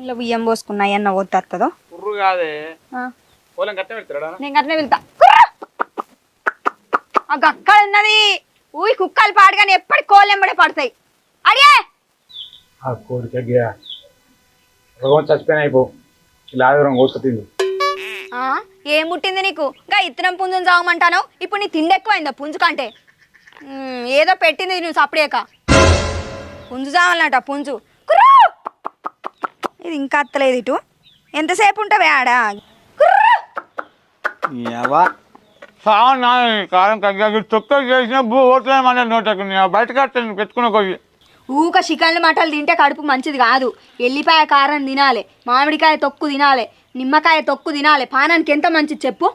ఇంట్లో బియ్యం పోసుకున్నా అన్న పోతుందో కుర్రు కాదే. పొలం కట్ట పెడతాడా? నేను గట్లనే వెళ్తా. ఆ అక్కడ ఉన్నది. ఊయి కుక్కలు పాడుగానే ఎప్పటి కోళ్ళెంబడే పడతాయి. అడిగే! ఆ కోరిక రోగం చచ్చిపోయిన అయిపో. ఇలా ఆదివారం కోసుకొచ్చింది ఆ, ఏం ముట్టింది నీకు? ఇంకా ఇత్తనం పుంజుని చావమంటాను ఇప్పుడు నీ తిండి ఎక్కువైందా పుంజు కంటే? ఏదో పెట్టింది నువ్వు సపడేక పుంజు చావాలన్నట పుంజు! ఇది ఇంకా అత్తలేదు ఇటు. ఎంతసేపు ఉంటావే ఆడ కుర్రు! కారం కగ్గి తొక్క చేసిన భూ ఓట్లే మన నోటకు. బయట కట్టాను పెట్టుకున్న కొయ్యి. ఊక చికెన్లు మటలు తింటే కడుపు మంచిది కాదు. ఎల్లిపాయ కారం తినాలి మామిడికాయ తొక్కు తినాలి నిమ్మకాయ తొక్కు తినాలి. పానానికి ఎంత మంచిది చెప్పు.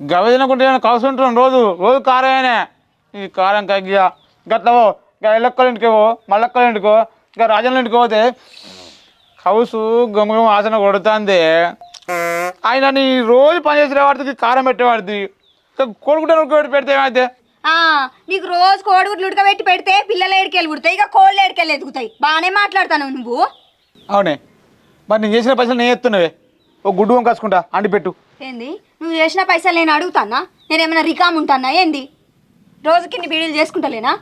గవ తినకుంటే కవసం ఉంటాం రోజు? రోజు కారమేనే. ఈ కారం కగ్గియ గట్లవో ఇంకా ఎల్లక్కల ఇంటికి పో మల్లక్కల ఇంటికో ఇంకా రాజన్న ఇంటికి పోతే కౌసు గమగమ ఆసన కొడుతుంది. ఆయన నీ రోజు పనిచేసే వాడికి కారం పెట్టేవాడిది. కొడుకుంటే పెడితే ఏమైతే ఆ నీకు రోజు కోడిగుడ్లు ఉడకబెట్టి పెడితే పిల్లలు ఏడికెళ్ళి పుడతాయి ఇక కోళ్ళు ఏడికెళ్ళి ఎదుగుతాయి. బాగానే మాట్లాడతాను నువ్వు. అవునే. మరి నేను చేసిన పైసలు నేను ఎత్తున్నవే. ఓ గుడ్డు కాసుకుంటా అండి పెట్టు. ఏంది? నువ్వు చేసిన పైసలు నేను అడుగుతానా? నేను ఏమైనా రికామ్ ఉంటానా? ఏంది? రోజుకి నీ బీడీలు చేసుకుంటలేనా?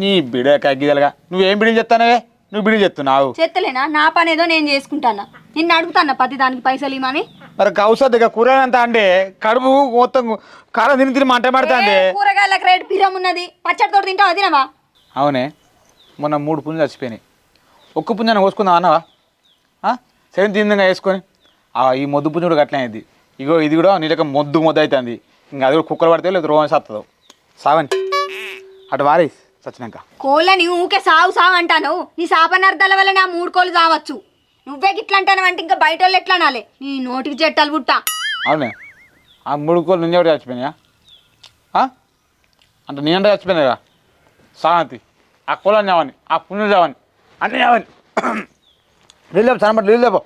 నీ బిడ కగ్గిదలుగా. నువ్వేం బిడీలు చెప్తానవే నువ్వు బిడీలు చెప్తున్నావు చేస్తలేనా నా పని ఏదో నేను చేసుకుంటానా? నిన్ను అడుగుతానా ప్రతి దానికి పైసలు ఇమ్మని మరి కౌసద్ది ఇక కూర అంతా అంటే కడుపు మొత్తం కారం తిని తిని మంట పడుతుంది. కూరగాయలకు రేటు పిరం ఉన్నది. పచ్చడి తోటి తింటావా? తినవా? అవునే. మొన్న మూడు పుంజులు చచ్చిపోయినాయి. ఒక్క పుంజాన్ని కోసుకుందాం అన్నవా? సెవెన్ తిందంగా వేసుకొని. ఆ, ఈ మొద్దు పుంజు కూడా గట్లే అయింది. ఇగో ఇది కూడా నీళ్ళక మొద్దు మొద్దు అవుతుంది. ఇంకా అది కూడా కుక్కలు పడితే లేదు రోగం సత్తదు. సావని అటు వారి చచ్చినాక కోళ్ళని ఊకే సాగు సాగు అంటాను. నీ శాపనార్థాల వల్ల నా మూడు కోళ్ళు చావచ్చు నువ్వే గిట్లా అంటాను అంటే ఇంకా బయట వాళ్ళు ఎట్లా అనాలి? నీ నోటికి చెట్టాలు పుట్టా. అవునే ఆ మూడు కోళ్ళు నిన్న ఎవరు చచ్చిపోయినాయా? ఆ? అంటే నీ అంటే చచ్చిపోయినాయిగా సాగంతి ఆ కులాన్ని చావని ఆ పుణ్యులు చావని. అన్నీ చావని. నీళ్ళు లేపు సనబట్టి నీళ్ళు లేపు.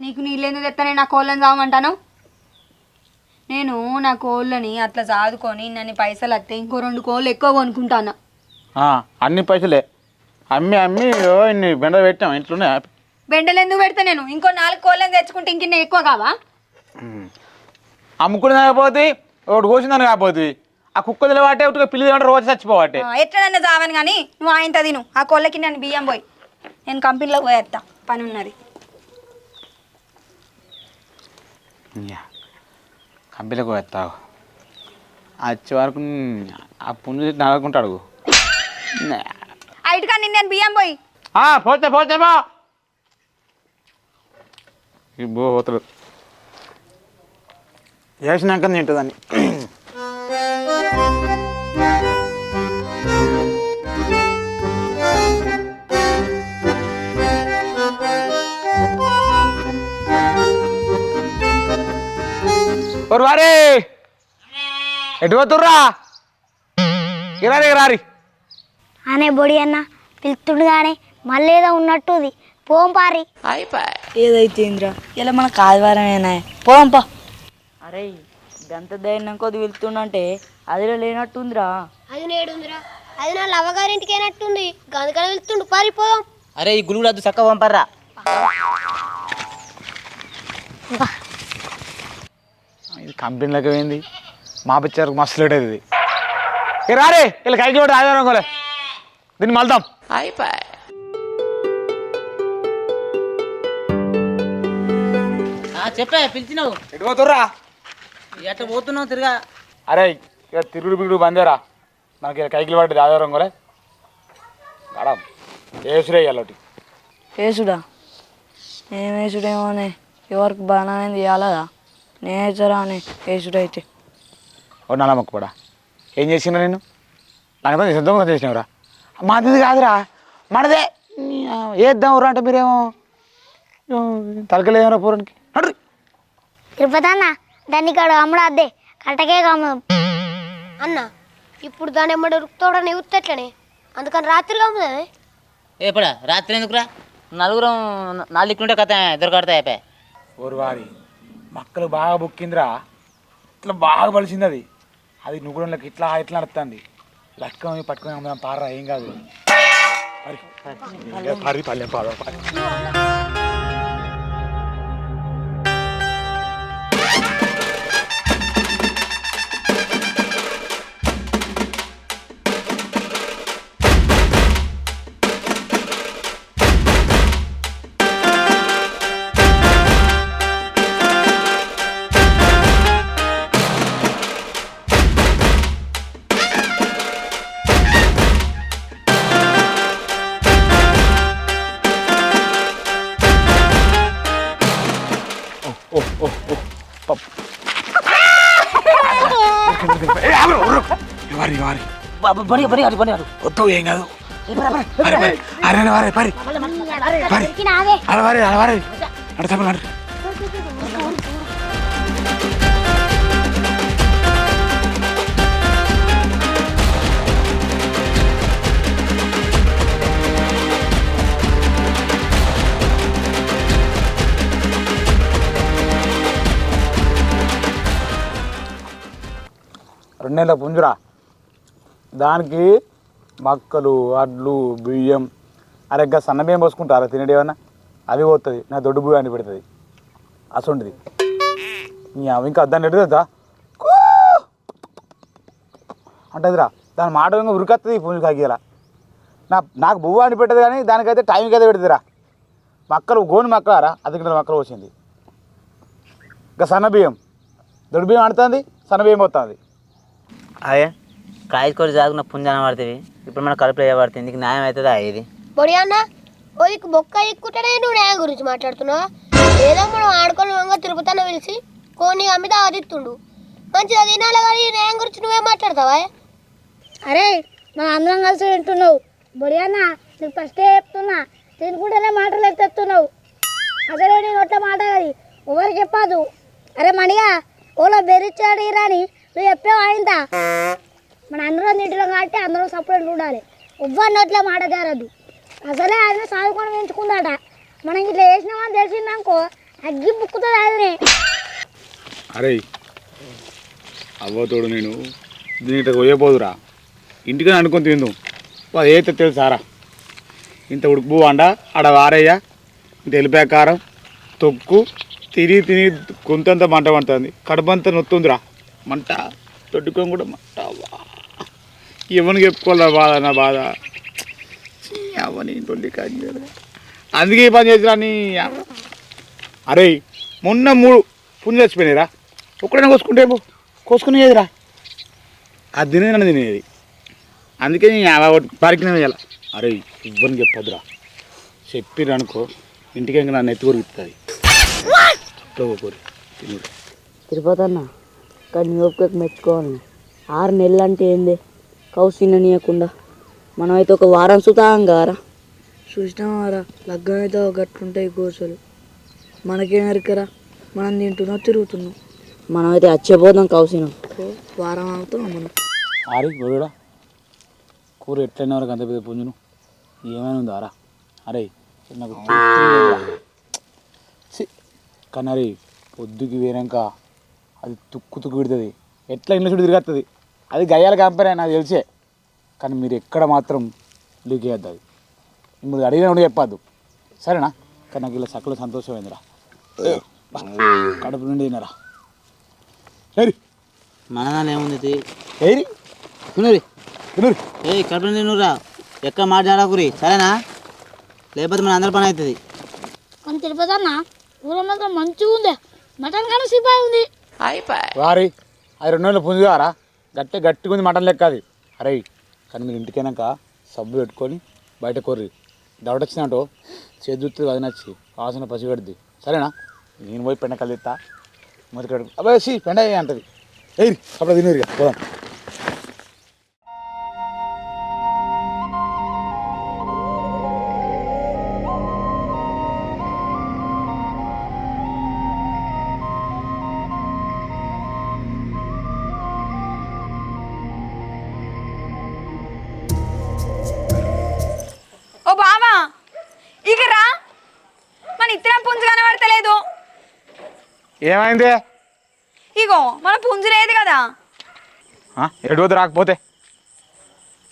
నీకు నీళ్ళేందుకు తెస్తానే నా కోళ్ళని చావమంటాను నేను నా కోళ్ళని అట్లా సాదుకొని నన్ను పైసలు వస్తే ఇంకో రెండు కోళ్ళు ఎక్కువ కొనుక్కుంటాను ఆ, అన్ని పైసలే. అమ్మి అమ్మి ఓ ఇన్ని బెండ పెట్టాం ఇంట్లోనే బెండలు ఎందుకు పెడతా నేను? ఇంకో నాలుగు కోళ్ళని తెచ్చుకుంటే ఇంకిన్న ఎక్కువ కావా? అమ్ముకునే కాకపోతే ఒకటి కోసిందని కాకపోతే ఆ కుక్క తినవాటే ఒకటి పిల్లి తినవాటే రోజు చచ్చిపోవాటే. ఆ, ఎట్లనన్నా చావని కానీ నువ్వు ఆయనతో తిను. ఆ కోళ్ళకి నన్ను బియ్యం పోయి. నేను కంపెనీలోకి పోయేస్తా పని ఉన్నది కంపెనీకి పోతావు వచ్చే వరకు ఆ పుంజు నడుకుంటాడు నిన్ను నేను బియ్యం పోయి. పోతే పోతే బా ఈ బో పోతాడు వేసినాక తింటుందని ఒరు వారే ఎటు పోతుర్రా? ఇరారి అనే బొడి అన్న పిలుతుండు కానీ మళ్ళీ ఏదో ఉన్నట్టుది. పోం పారి. ఏదైతే ఇంద్రా ఇలా మనకు ఆదివారమేనా పోదాం పా. అరే గంత ధైర్యం కొద్ది వెళ్తుండంటే అదిలో లేనట్టుందిరా. అది నేడుందిరా అది నా లవ్వగారింటికి అయినట్టుంది. గందకడ వెళ్తుండు పారిపోదాం అరే ఈ గులుగులు వద్దు చక్కగా పంపర్రా. ఇది కంపెనీలోకి పోయింది. మా పిక్చర్ మస్తు లేట్ అవుతుంది. ఏ రారే ఇలా కైకి కూడా ఆధారం కోలే. దీన్ని మళ్దాం. ఆ, చెప్పే పిలిచినావు. ఎటు పోతుర్రా? ఎట్లా పోతున్నావు తిరగా. అరే ఇక తిరుగుడు బిగుడు బందేరా మనకి ఇలా కైకిలు పడ్డది ఆధారం కోలే. గడం ఏసురే ఇవ్వాలి వేసుడా ఏం వేసుడేమోనే ఎవరికి బాగానే చేయాలదా నేచరా అని వేసుడైతే ఓ నల్లమ్మకు కూడా ఏం చేసినా నేను నాకు చేసిన దొంగ చేసినవరా. మాది కాదురా మనదే. ఏద్దాం రా అంటే మీరేమో. తలకలేమరా పూరానికి? నడ్రి. తిరుపతి అన్న దాన్ని ఇక్కడ అమ్ముడు అద్దే. కట్టకే అమ్ముదాం అన్న ఇప్పుడు దాని ఎమ్మడి ఉరుకుతోడని ఉత్తట్లనే అందుకని రాత్రి అమ్ముదామే ఎప్పుడా రాత్రి ఎందుకురా? నలుగురం నాలుగు దిక్కులుంటే కథ దొరకడతా అయిపోయి మక్కలు బాగా బుక్కిందిరా. ఇట్లా బాగా పలిచింది అది అది నుగుడంలోకి ఇట్లా ఇట్లా నడుతుంది లట్కం పట్టుకొని అందరం పారా ఏం కాదు. పరి పల్లె పల్లెం పాద వద్దు ఏం కాదు అరే అరే అరే పరి పరి అలా వారే అలా వారే పుంజురా. దానికి మక్కలు అడ్లు బియ్యం అరెగ్గా సన్న సన్నబియ్యం పోసుకుంటారా? తినడు ఏమన్నా? అవి పోతుంది. నా దొడ్డు బియ్యం అని పెడుతుంది. అసొంటిది అవి ఇంకా అద్దాన్ని ఎడుతుందా అంటదిరా. దాని మాట ఇంకా ఉరికొస్తుంది పుంజు కాకిలా నా నాకు బువ్వ అని పెట్టదు కానీ దానికైతే టైంకి అయితే పెడుతుందిరా. మక్కలు గోని మక్కలారా? అది కింద మక్కలు వచ్చింది ఇంకా సన్నబియ్యం. దొడ్డు బియ్యం ఆడుతుంది సన్నబియ్యం పోతుంది. అయ్యే కాయకూర జాగున పుంజాన పడుతుంది. ఇప్పుడు మన కలుపులో పడుతుంది? ఇందుకు న్యాయం అవుతుందా ఇది? బొడి అన్న ఓదికి బొక్క ఎక్కుంటేనే నువ్వు న్యాయం గురించి మాట్లాడుతున్నావా? ఏదో మనం ఆడుకొని వంగ తిరుపతిన పిలిచి కోని అమ్మిత ఆదిత్తుండు. మంచిగా తినాలి కానీ న్యాయం గురించి నువ్వే మాట్లాడతావా అరే మనం అందరం కలిసి వింటున్నావు. బొడి అన్న నీకు ఫస్టే చెప్తున్నా తినుకుంటేనే మాటలు ఎత్తెత్తున్నావు అసలు నేను ఒట్ల మాట అది. ఎవరికి చెప్పదు? అరే మణిగా ఓలో బెరిచ్చాడు రాని నువ్వు చెప్పావు అయిందా మన అందరం తింటున్నాం కాబట్టి అందరం సపరేట్ ఉండాలి. ఎవ్వరి నోట్ల మాట జారద్దు. అసలే ఆయన చదువుకొని పెంచుకుందాట మనం ఇట్లా చేసినామని తెలిసిందనుకో అగ్గి బుక్కుతుంది ఆయనే అరే అవ్వతోడు నేను దీని పోయబోదురా ఇంటికి అనుకొని తిందు. అది అయితే తెలుసారా ఇంత ఉడుకు అండ ఆడ వారయ్య. ఇంత వెళ్ళిపోయా కారం తొక్కు తిని తిని గొంతంత మంట పడుతుంది. కడుపంతా నొత్తుందిరా. మంట తొట్టుకొని కూడా మంట వా. ఎవరికి చెప్పుకోవాలా బాధ నా బాధ? ఛీ, అవ్వని తొలి కాదు అందుకే పని చేసిరా నీ. అరే మొన్న మూడు పుంజు చచ్చిపోయినాయిరా. ఒక్కడైనా కోసుకుంటే పో కోసుకునేదిరా. అది తినేది నన్ను తినేది. అందుకే నేను అలా పరికిన వేయాలి అరే ఇవ్వని చెప్పొద్దురా. చెప్పిర్రు అనుకో ఇంటికి ఇంకా నన్ను ఎత్తి కొరికిస్తుంది కోరి తినుడు. తిరుపతి అన్న కానీ నీ ఓపిక మెచ్చుకోవాలి. ఆరు నెలలు అంటే ఏంది? కౌసు తిననీయకుండా మనమైతే ఒక వారం సుతాం గారా చూసినావారా లగ్గం అయితే గట్టుంటాయి కోసలు మనకేమరికరా మనం తింటున్నాం తిరుగుతున్నాం. మనమైతే అచ్చపోదాం కౌసినాం వారం అవుతున్నాం మనం ఆరి గొడుడా కూర ఎట్లయిన వరకు అంత పెద్ద పుంజును. ఏమైనా ఉందా? రా. అరే నాకు కానీ అరే పొద్దుకి వేరాక అది తుక్కు తుక్కు పెడుతుంది ఎట్లా ఇంట్లో చుట్టూ తిరుగుతుంది అది గయ్యాల కంపెనీ నాకు తెలిసే. కానీ మీరు ఎక్కడ మాత్రం లీక్ చేయొద్దు అది. మీరు అడిగిన కూడా చెప్పద్దు. సరేనా? కానీ నాకు ఇలా సకల సంతోషమైందిరా. కడుపు నుండి తినరా. ఏరి మన దానిలో ఏముంది ఏరి తినురి తినురి ఏ కడుపు తినురా. ఎక్కడ మాట్లాడకురి సరేనా? లేకపోతే మన అందరి పని అవుతుంది కానీ తిరుపతి అన్న ఊర మాత్రం మంచిగా ఉంది మటన్ కానీ సిపాయి ఉంది. వారి అది రెండు నెలలు పుంజుగారా గట్టి గట్టిగా ఉంది మటన్ లెక్క అది. అరే కానీ మీరు ఇంటికైనాక సబ్బు పెట్టుకొని బయట కొర్రి. దవడొచ్చినట్టు చేతి అది నచ్చి వాసన పసిగడుద్ది సరేనా? నేను పోయి పెండ కలిస్తా మురికడు అబ్బాయి పెండ అంటది. ఏయ్ అప్పుడు తినేరు ఇక పోదాం. ఏమైంది? ఇగో మన పుంజు లేదు కదా. పోతే రాకపోతే.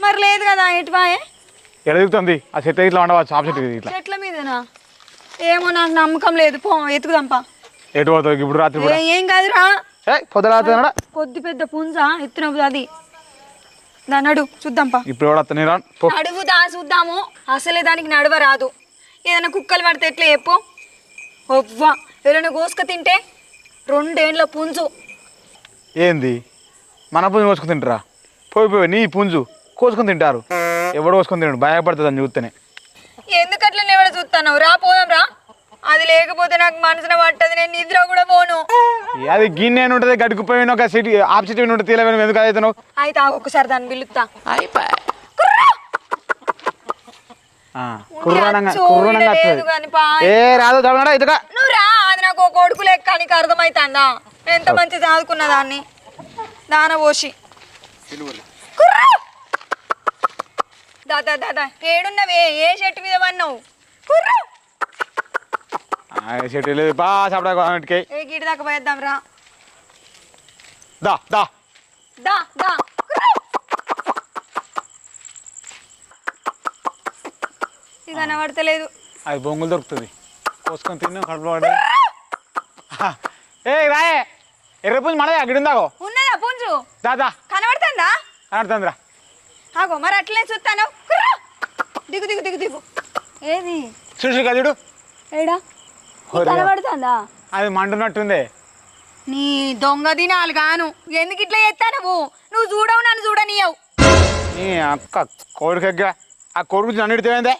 మరి లేదు కదా ఎటువాయే ఎడుగుతుంది ఆ చెట్టు ఇట్లా ఉండవచ్చు ఆపు చెట్టు ఇట్లా. చెట్ల మీదనా? ఏమో నాకు నమ్మకం లేదు పో ఎత్తుకుదాంపా ఎటు ఇప్పుడు రాత్రి ఏ- ఏం కాదురా. ఏ పొద్దురాత్రి కొద్ది పెద్ద పుంజ ఎత్తునప్పుడు అది. దాన్ని చూద్దాంపా ఇప్పుడు కూడా వస్తా నేను పో. నడువుదా చూద్దాము. అసలే దానికి నడవ రాదు. ఏదైనా కుక్కలు పడితే ఎట్లా చెప్పు? ఒవ్వా. ఎవరైనా కోసుక తింటే రెండేండ్ల పుంజు. ఏంది? మన పుంజు కోసుకొని తింటారా? పోయి పోయి నీ పుంజు కోసుకొని తింటారు. ఎవడు కోసుకొని తింటాడు భయపడుతుంది అని చూస్తేనే. ఎందుకట్లా ఎవడ చూస్తాను రా పోదాం రా. అది లేకపోతే నాకు మనసున పట్టదు నేను నిద్ర కూడా పోను. అది గిన్నె ఉంటుంది గడుకుపోయిన ఒక సిటీ ఆపు చెట్టు ఉంటుంది తీలవేను ఎందుకు అవుతున్నావు అయితే ఆగు ఒక్కసారి దాన్ని పిలుస్తా. ఏ రాదు ఇటుగా నువ్వు రా అది నాకు ఒక కొడుకు లెక్క నీకు అర్థమవుతుందా ఎంత మంచి చదువుకున్న దాన్ని? దాన పోసి కుర్రా! దా దా దా దా. ఏడున్నవే? ఏ చెట్టు మీద పన్నావు కుర్రా! చెట్టు లేదు. బా చెప్పడానికి ఏ గిడి దాకా పోయేద్దాం రా. దా దా. దా దా! ఇది కనబడతలేదు. అది బొంగులు దొరుకుతుంది. కోసుకొని తిన్నా ఏ రాయే ఎర్ర పుంజు మనదే అక్కడ ఉందాగో. ఉన్నదా పుంజు? దా దా. కనబడుతుందా? ఆడుతుందిరా ఆగో మరి అట్లే చూస్తాను! దిగు దిగు దిగు దిగు. ఏది? చూసి కదుడు ఏడా? కనబడుతుందా? అది మంటున్నట్టుంది నీ దొంగ దినాలు గాను. ఎందుకు ఇట్లా చేస్తా నువ్వు? నువ్వు చూడవు నన్ను చూడనీయవు. నీ అక్క కోడికగ్గ ఆ కొడుకు నన్ను ఇడితేమైందే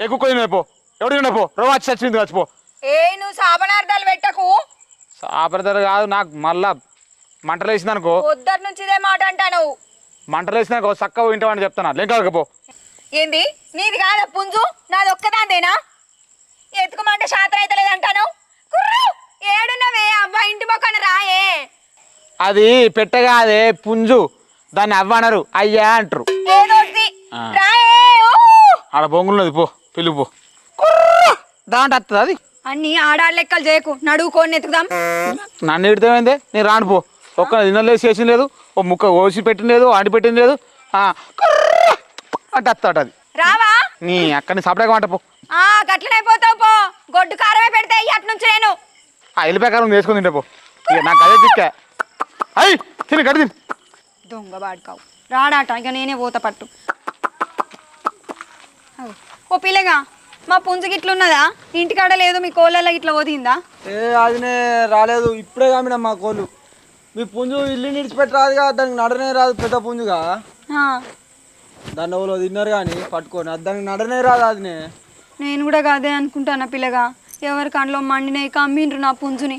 ఎక్కువ కొద్ది పో. ఎవడు పో. రోజు చచ్చింది వచ్చిపో ఏ నువ్వు సాబనార్థాలు పెట్టకు. సాపరదర కాదు నాకు మళ్ళా మంటలు వేసింది అనుకో పొద్దుటి నుంచి ఇదే మాట అంటాను మంటలు వేసింది అనుకో చక్కగా వింటామని చెప్తాను లేక పో. ఏంది? నీది కాదా పుంజు? నాది ఒక్కదాందేనా ఎత్తుకోమంటే శాతం అయితే లేదంటాను కుర్రు! ఏడున్నవే అబ్బా ఇంటి మొక్కన రాయే. అది పెట్టగాదే పుంజు. దాన్ని అవ్వనరు అయ్యా అంటారు. ఏదోటి. రాయే ఓ ఆడ బొంగులున్నది పో పిలుపు పో. దాంట్ వస్తుంది అది. అన్ని ఆడాళ్ళ లెక్కలు చేయకు. నడువుకొని ఎత్తుకుదాం నన్ను ఇడితేమైందే నేను రాను పో. ఒక్క తినలేదు చేసింది లేదు. ఓ ముక్క కోసి పెట్టింది లేదు ఆడి పెట్టింది లేదు. అంటే వస్తాడు అది. రావా? నీ అక్కడిని సపరేట్గా వంట పో. ఆ గట్లనే పోతావు పో. గొడ్డు కారమే పెడితే అటు నుంచి నేను. ఆ ఎల్లిపాయకారం వేసుకొని తింటే పో. ఇక నాకు అదే తిక్క. అయ్యి తిని గడి తిని. దొంగ బాడుకావు. రాడాట ఇక నేనే పోతా పట్టు. ఓ పిల్లగా. మా పుంజు గిట్లున్నదా? ఇంటికాడ లేదు మీ కోళ్ళల్లో ఇట్లా పోదిందా ఏ అదినే రాలేదు. ఇప్పుడే కామిన మా కోళ్ళు. మీ పుంజు ఇల్లు నిడిచిపెట్టి రాదుగా దానికి నడనే రాదు పెద్ద పుంజుగా. ఆ, దాన్ని ఎవరో తిన్నారు కానీ పట్టుకొని అది దానికి నడనే రాదు అదినే. నేను కూడా కాదే అనుకుంటానా పిల్లగా? ఎవరి కండ్లో మండినాయి కమ్మిండ్రు నా పుంజుని.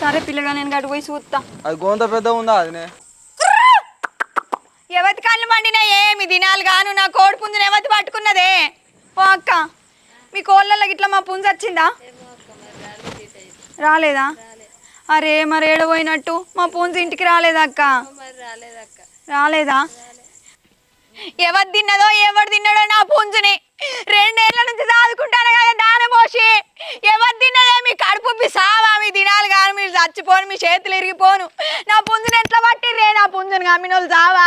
సరే పిల్లగా నేను గటు పోయి చూస్తా అది గోంత పెద్ద ఉందా అదినే? ఎవరి కళ్ళు మండినాయి ఏమి? దినాలు గాను నా కోడి పుంజుని ఎవతి పట్టుకున్నదే? ఓ అక్క. మీ కోళ్ళల్లో ఇట్లా మా పుంజ వచ్చిందా? రాలేదా? అరే మరి ఏడబోయినట్టు మా పుంజు ఇంటికి రాలేదా అక్క? రాలేదా? ఎవరు తిన్నదో ఎవరు తిన్నాడో నా పుంజుని రెండేళ్ళ నుంచి దాదుకుంటాను కదా దాన పోసి ఎవరు తిన్నదే మీ కడుపు సావా మీ తినాలి కానీ మీరు చచ్చిపోను మీ చేతులు ఇరిగిపోను. నా పుంజుని ఎట్లా పట్టిర్రే నా పుంజుని కమ్మిన వాళ్ళు సావా?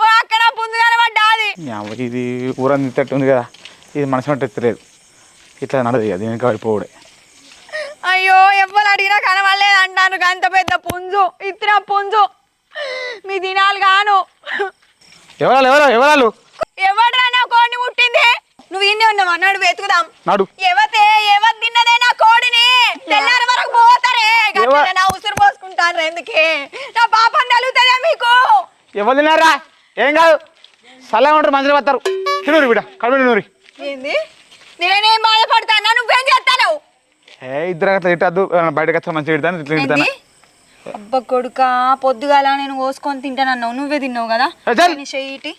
ఓ అక్క నా పుంజు కనబడ్డాది. ఇది ఊరంది తట్టు ఉంది కదా. ఇది మనసు ఎత్తలేదు ఇట్లా నడదు ఇక దీనికి పడిపోవుడే అయ్యో ఎవ్వరు అడిగినా కనబడలేదు అంటాను అంత పెద్ద పుంజు ఇత్తిన పుంజు. మీ దినాలు గాను. ఎవరాలు ఎవరు ఎవరాలు ఎవడరా నా కోడిని ముట్టింది? నువ్వు ఇన్నే ఉన్నావా? నడు వెతుకుదాం. నాడు. ఎవతే ఎవరు తిన్నదే నా కోడిని? తెల్లారి వరకు పోతారే. నా ఉసురు పోసుకుంటారు ఎందుకే? నా పాపం తలుగుతుందా మీకు? ఎవరు తిన్నారా? ఏం కాదు. సల్లగా ఉంటారు మంచిగా పడతారు. తినూరి బిడ్డ కడుపు నూరి ఏంది? నేనేం బాధపడతానా నువ్వేం చేస్తాను? ఏ ఇద్దరు అట్లా తిట్టద్దు. బయటకు వస్తే మంచిగా తిడతాను ఇట్లా తిడతాను. ఏంది? అబ్బ కొడుక పొద్దుగాల నేను కోసుకొని తింటానన్నావు నువ్వే తిన్నావు కదా? ఏ చల్. నీ చెయ్యి ఇటీ.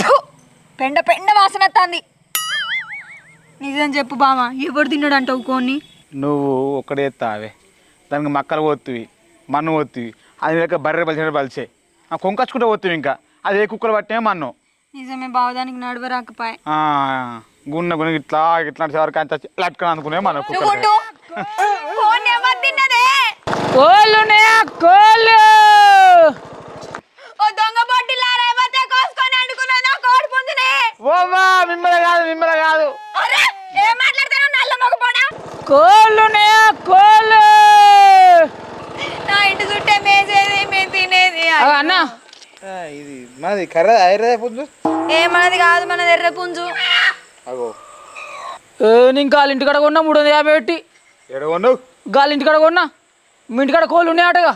ఫు! పెండ పెండ వాసన వస్తుంది. నిజం చెప్పు బావా ఎవరు తిన్నాడు అంటావు కోన్ని? నువ్వు ఒక్కడే ఎత్తావే దానికి మక్కలు పోతువి మన్ను పోతువి అది లేక బర్రె బలిసే ఆ కొంకచ్చుకుంటే పోతువి ఇంకా. అది ఏ కుక్కలు పట్టే మన్ను. నిజమే బావదానికి నడవ రాకపాయ్. గున్న గున్న ఇట్లా ఇట్లా సార్ అంత లట్టుకొని అనుకునే మన కోళ్ళు కోళ్ళు మిమ్మల్ని కాదు మిమ్మల్ని కాదు. కోళ్ళు కోళ్ళు నా ఇంటి చుట్టే మేజేది మేము ఇది మనది కర్ర ఐరదే పుంజు. ఏమన్నది కాదు మన ఎర్ర పుంజు. అగో. నేను గాలి ఇంటికాడ కొన్నా మూడు వందల యాభై పెట్టి. ఎడగొండవు గాలి ఇంటికాడ కొన్నా మీ ఇంటికాడ కోళ్ళు ఉన్నాయటగా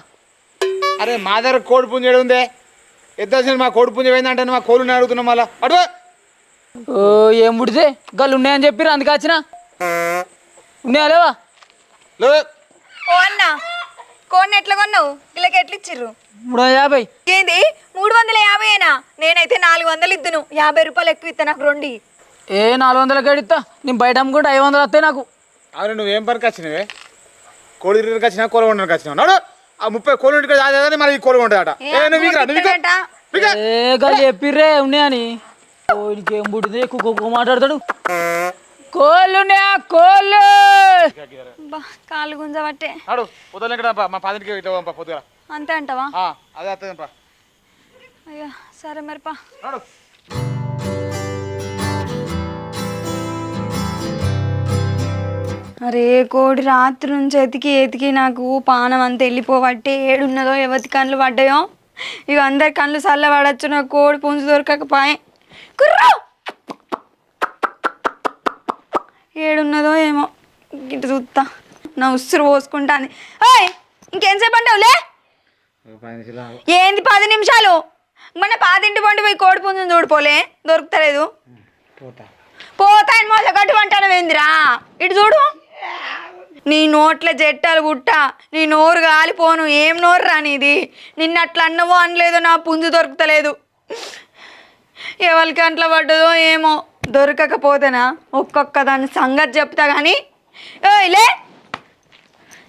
అరే మా దగ్గర కోడి పుంజు ఏడు ఉందే? ఎద్దాల్సిన మా కోడి పుంజు ఏంటంటే మా కోళ్ళు అడుగుతున్నాం మళ్ళా. అటు ఓ ఏం పుడితే గాలు ఉన్నాయని చెప్పిర్రు అందుకే వచ్చిన. ఉన్నాయా లేవా? లే ఓ అన్న. కోడిని ఎట్లా కొన్నావు? వీళ్ళకి ఎట్లా ఇచ్చిర్రు? మూడు వందల యాభై. ఏంది? మూడు వందల యాభైనా నేనైతే నాలుగు వందలు ఇద్దును. యాభై రూపాయలు ఎక్కువ ఇస్తా నాకు రెండు. ఏ నాలుగు వందల కడిస్తా నేను బయట అమ్ముకుంటే ఐదు వందలు వస్తాయి నాకు. అవును నువ్వేం పనికి వచ్చినవే? కోడి తిరిగి వచ్చినా కోళ్ళ వండడానికి వచ్చినావు నాడు! ఆ ముప్పై కోళ్ళు ఇంటికి మరి ఈ కోళ్ళు ఉండదట ఏ, ఏ నువ్వు వీకరా, నువ్వు వీకరా. ఇత్తడట. వీకరా. ఏ గాలి చెప్పిర్రే ఉన్నాయని. ఓ ఇంకేం పుట్టింది? కుక్క కుక్క మాట్లాడతాడు. బా కాలు గుంజబట్టే నాడు పొద్దున ఇక్కడ మా పాదింటికి ఇట్లా పంపా పొద్దుగా అంతే అంటావా? అదే అయ్యో సరే మరి పా. నాడు అరే కోడి రాత్రి నుంచి ఎతికి ఎతికి నాకు పానం అంతా వెళ్ళిపోబట్టే ఏడున్నదో ఎవరి కళ్ళు పడ్డాయో? ఇక అందరి కళ్ళు చల్ల పడచ్చు నాకు కోడి పుంజు దొరకకపోయే. కుర్రో! ఏడున్నదో ఏమో. ఇటు చూస్తా నా ఉసురు పోసుకుంటాను ఓయ్ ఇంకేంసేపు అంటావులే? ఏంది పది నిమిషాలు? మన పాతింటి పండి పోయి కోడి పుంజుని చూడిపోలే. దొరుకుతలేదు. పోతాయని మోస కట్టు అంటాను ఏందిరా? ఇటు చూడు. నీ నోట్ల జెట్టాలు గుట్ట నీ నోరు గాలిపోను. ఏం నోరు రా నీది? నిన్న అట్లా అన్నవో అనలేదు నా పుంజు దొరుకుతలేదు. ఎవరికి అంట్ల పడ్డదో ఏమో. దొరకకపోతేనా? ఒక్కొక్క దాని సంగతి చెప్తా కానీ ఏయ్ లే.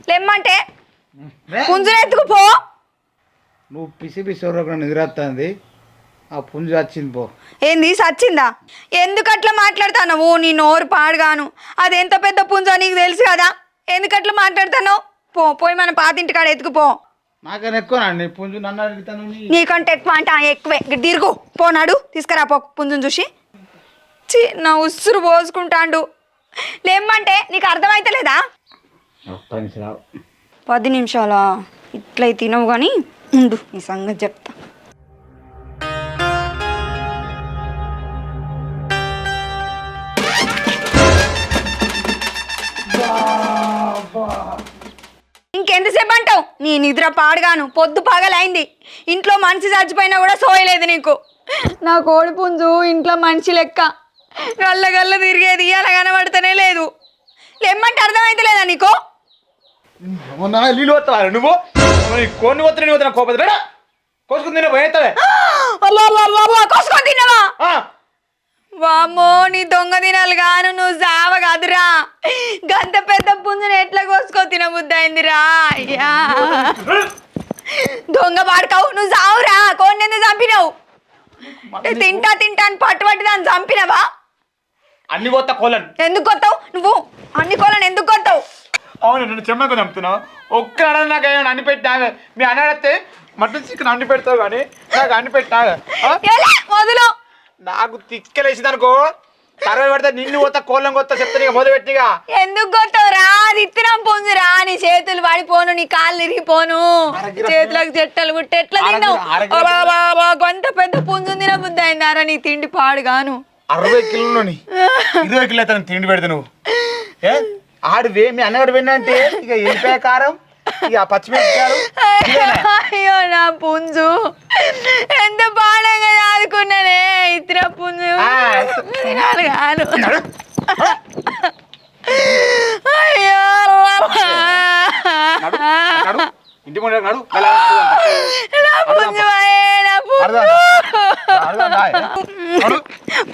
లేమ్మంటే. పుంజుని ఎత్తుకుపో నువ్వు పిసి పిసి నిద్రస్తుంది ఆ పుంజు వచ్చింది పో. ఏంది సచ్చిందా ఎందుకు అట్లా మాట్లాడతావు నీ నోరు పాడుగాను. అది ఎంత పెద్ద పుంజో నీకు తెలుసు కదా? ఎందుకు అట్లా మాట్లాడతావు పో పోయి మన పాతింటి కాడ ఎత్తుకుపో నాకన్నా ఎక్కువ నీ పుంజు నన్ను అడుగుతాను నీకంటే ఎక్కువ అంటే ఎక్కువే. దీర్ఘు పోనాడు తీసుకురా పో పుంజుని చూసి. చి నా ఉస్సురు పోసుకుంటాండు. లేమ్మంటే నీకు అర్థమైతలేదా పది నిమిషాలా? ఇట్లా తినవు కానీ ఉండు నీ సంగతి చెప్తా. ఇంకెంతసేపు అంటావు? నీ నిద్ర పాడుగాను పొద్దు పగలైంది. ఇంట్లో మనిషి చచ్చిపోయినా కూడా సోయలేదు నీకు. నా కోడి పుంజు ఇంట్లో మనిషి లెక్క. గల్ల గల్ల తిరిగేది అలా కనబడితేనే లేదు. లేమ్మంటే అర్థమైతే లేదా నీకు? మొన్న నీళ్ళు వస్తావా నువ్వు? వస్తా నేను వస్తున్నా కోసుకుని తినే పోయేస్తావే కోసుకొని తిన్నావా నీ దొంగ గాను నువ్వు జావ కాదురా. గంత పెద్ద పుంజుని ఎట్లా కోసుకో తినబుద్ధి అయిందిరా? అయ్యా. దొంగ పాడకావు నువ్వు చావురా కోడిని ఎందుకు చంపినావు? తింటా తింటా అని పట్టు పట్టి దాన్ని చంపినవా? అన్ని కొత్త కోళ్ళని ఎందుకు కొత్తావు నువ్వు అన్ని కోళ్ళని ఎందుకు కొత్తావు అవును నన్ను చెమ్మకు చంపుతున్నావు ఒక్క అడని నాకు ఏమైనా అన్ని పెట్టినా? మీ అన్నడితే మటన్ చికెన్ అన్ని పెడతావు కానీ నాకు అన్ని పెట్టినా? ఏలే, వదులు. నాకు తిక్కలేసింది అనుకో. కర్ర పెడితే నిన్ను కొత్త కోళ్ళం కొత్త చెప్తాను ఇక మొదలు పెట్టిగా. ఎందుకు కొత్తావురా అది ఇత్తనం పుంజురా నీ చేతులు పడిపోను నీ కాళ్ళు ఇరిగిపోను చేతులకు చెట్టలు గుట్టి ఎట్లా తిన్నావు? కొంత పెద్ద పుంజు తినబుద్ధి అయిందారా నీ తిండి పాడుగాను అరవై కిలోని ఇరవై కిలో అయితే తిండి పెడతా నువ్వు. ఏ? ఆడు వే మీ అన్నగాడు వెన్న అంటే ఇక ఎల్లిపాయ కారం ఇక పచ్చిమిరపకాయలు? అయ్యో నా పుంజు. ఎంత పాడంగా ఆదుకున్నానే ఇతర పుంజు. తినాలి. అయ్యో. ఇంటి ముందు నడు. నా పుంజు నా అడుగుదా? అడుగుదా? నడు.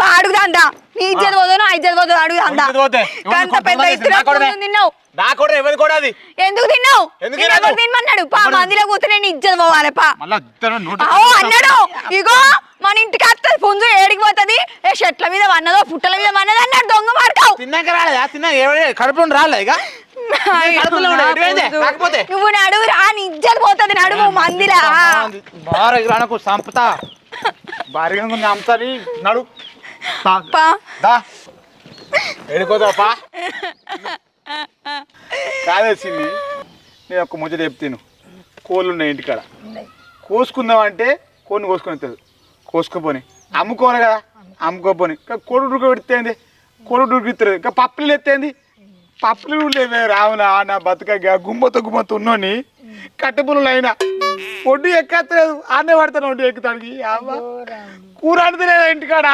అడుగుదా నీ ఇజ్జత్ పోదు నా ఇజ్జత్ పోదు పోతే? అంత పెద్ద కొట్టమని ఇతర నా కొడనే? పుంజు తిన్నావు. నా కూడా ఎవరి కూడా అది? ఎందుకు తిన్నావు? ఎందుకు నేను తినను? ఎవరు తినమన్నాడు? పా మందిలో కూర్చొని నీ ఇజ్జత్ పోవాలి పా. మళ్ళా అన్నాడు. ఇగో మన ఇంటికి వస్తుంది పుంజు ఏడికి పోతుంది. ఏ చెట్ల మీద వన్నదో పుట్టల మీద వన్నదో అన్నాడు దొంగ మార్కావు తిన్నాక రాలేదా? కడుపులో రాలే ఇక? నువ్వు నడువు రా నీ ఇజ్జత్ పోతుంది నడువు రానకు సంపత. భారీగా కొంచెం అమ్ముతాని నడు దా. పా దా ఏడుకోదా పా కాదేసింది నేను ఒక ముచ్చట చెప్తాను. కోళ్ళు ఉన్నాయి ఇంటికాడ. కోసుకుందామంటే కోడిని కోసుకొని వస్తుంది. కోసుకోపోని. అమ్ముకోవాలి కదా? అమ్ముకోపోని. ఇంకా కోడి ఉడుకు పెడితేంది? కోడి ఉడుకు ఇస్తుంది ఇంకా పప్పులు ఎత్తేంది? పప్పులు లేవే రావునా నా బతుక గుమ్మతో గుమ్మతో ఉన్నోని కట్టెపుల్లలు అయినా. ఒడ్డు ఎక్కలేదు ఆనే పడతాను ఒడ్డు ఎక్కుతానికి. కూర అంటుతలేదా ఇంటికాడ?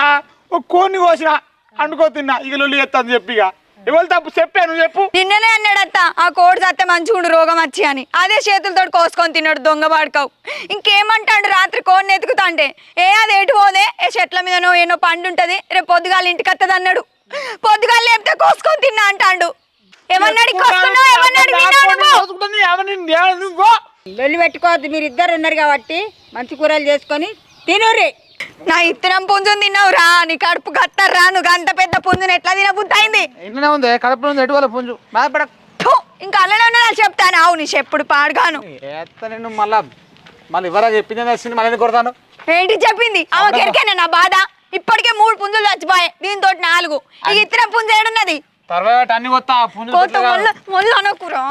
ఒక కోడిని కోసిన. అండుకో తిన్నా ఇక లొల్లి ఎత్తాను చెప్పి ఇక. ఎవరు తప్పు చెప్పాను చెప్పు. నిన్ననే అన్నాడత్త ఆ కోడి సత్తే మంచిగుండు రోగం వచ్చి అని. అదే చేతులతో కోసుకొని తిన్నాడు దొంగ పాడుకోవు ఇంకేమంటాడు రాత్రి కోడిని ఎతుకుతాంటే? ఏ అది ఎటు పోదే? ఏ చెట్ల మీదనో ఏనో పండు ఉంటది రేపు పొద్దుగాల ఇంటికి వస్తుంది అన్నాడు. పొద్దుగాల లేపితే కోసుకొని తిన్నా అంటాడు. నువ్వు? లొల్లి పెట్టుకోవద్దు మీరు ఇద్దరు ఉన్నారు కాబట్టి మంచి కూరలు చేసుకొని తినుర్రి. నా ఇత్తనం పుంజుని తిన్నావురా నీ కడుపు కత్తర్రా నువ్వు అంత పెద్ద పుంజుని ఎట్లా తినబుద్ధి అయింది ఇంట్లోనే ఉంది కడుపులో ఉంది ఎటు వాళ్ళ పుంజు? బాధపడ ఇంకా అలానే ఉన్నా చెప్తాను? అవు నీ చెప్పుడు పాడుగాను. ఎత్త నేను మళ్ళా మళ్ళీ ఇవ్వరా చెప్పింది వచ్చింది మళ్ళీ కొడతాను? ఏంటి చెప్పింది? ఆమె నా బాధ? ఇప్పటికే మూడు పుంజులు చచ్చిపోయాయి దీంతో నాలుగు. ఈ ఇత్తనం పుంజు ఏడున్నది? తర్వాత అన్ని కొత్త పుంజు కోత ముళ్ళు ముళ్ళు అనకురా.